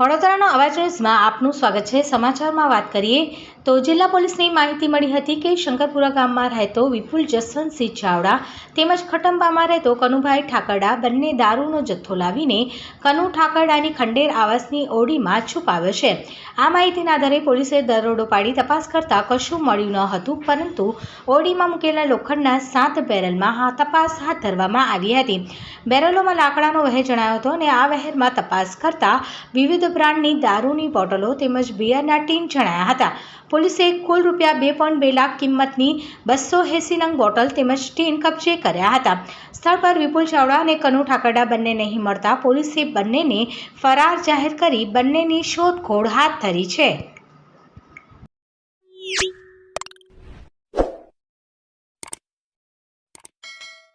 વડોદરાનો અવાજ ન્યૂઝમાં આપનું સ્વાગત છે. સમાચારમાં વાત કરીએ તો જિલ્લા પોલીસની માહિતી મળી હતી કે શંકરપુરા ગામમાં રહેતો વિપુલ જસવંતસિંહ ચાવડા તેમજ ખટંબામાં રહેતો કનુભાઈ ઠાકરડા બંને દારૂનો જથ્થો લાવીને કનુ ઠાકરડાની ખંડેર આવાસની ઓડીમાં છુપાવ્યો છે. આ માહિતીના આધારે પોલીસે દરોડો પાડી તપાસ કરતા કશું મળ્યું ન હતું, પરંતુ ઓડીમાં મૂકેલા લોખંડના સાત બેરલમાં તપાસ હાથ ધરવામાં આવી હતી. બેરલોમાં લાકડાનો વહેર જણાયો હતો અને આ વહેરમાં તપાસ કરતા વિવિધ બ્રાન્ડની દારૂની બોટલો તેમજ બિયરના ટીન જણાયા હતા. પોલીસે કુલ રૂપિયા બે પોઈન્ટ બે લાખ કિંમતની બસો એંસી નંગ બોટલ તેમજ ટીન કબજે કર્યા હતા. સ્થળ પર વિપુલ ચાવડા અને કનુ ઠાકરડા બંને નહીં મળતા પોલીસે બંનેને ફરાર જાહેર કરી બંનેની શોધખોળ હાથ ધરી છે.